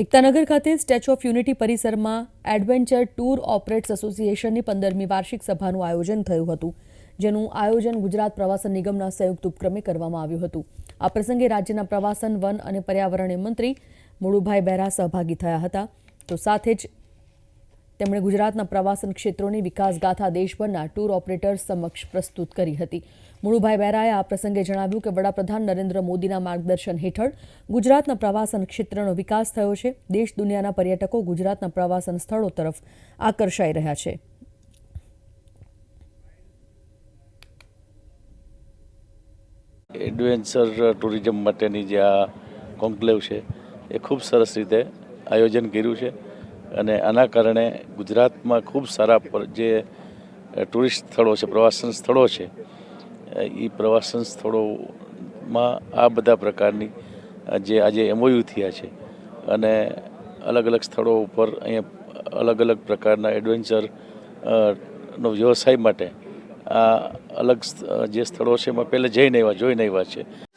એકતાનગર ખાતે statue of unity પરિસરમાં adventure tour operators એસોસિએશનની પંદરમી વાર્ષિક સભાનું આયોજન થયું હતું, જેનું આયોજન ગુજરાત પ્રવાસન નિગમના સંયુક્ત ઉપક્રમે કરવામાં આવ્યું હતું. આ પ્રસંગે રાજ્યના પ્રવાસન, વન અને પર્યાવરણીય મંત્રી મુળુભાઈ બહેરા સહભાગી થયા હતા. તો સાથે જ તેમણે ગુજરાતના પ્રવાસન ક્ષેત્રોની વિકાસગાથા દેશભરના ટૂર ઓપરેટર્સ સમક્ષ પ્રસ્તુત કરી હતી. મુળુભાઈ બહેરાએ આ પ્રસંગે જણાવ્યું કે વડાપ્રધાન નરેન્દ્ર મોદીના માર્ગદર્શન હેઠળ ગુજરાતના પ્રવાસન ક્ષેત્રનો વિકાસ થયો છે. દેશ દુનિયાના પર્યટકો ગુજરાતના પ્રવાસન સ્થળો તરફ આકર્ષાઈ રહ્યા છે. એડવેન્ચર ટુરિઝમ માટેની જે આ કોન્ક્લેવ છે, એ ખૂબ સરસ રીતે આયોજન કર્યું છે. અને આના કારણે ગુજરાતમાં ખૂબ સારા જે ટુરિસ્ટ સ્થળો છે, પ્રવાસન સ્થળો છે એ પ્રવાસન સ્થળોમાં આ બધા પ્રકારની જે આજે એમઓયુ થયા છે અને અલગ અલગ સ્થળો ઉપર અહીંયા અલગ અલગ પ્રકારના એડવેન્ચર નો વ્યવસાય માટે આ અલગ જે સ્થળો છે એમાં પહેલાં જઈને આવ્યા, જોઈને આવ્યા છે.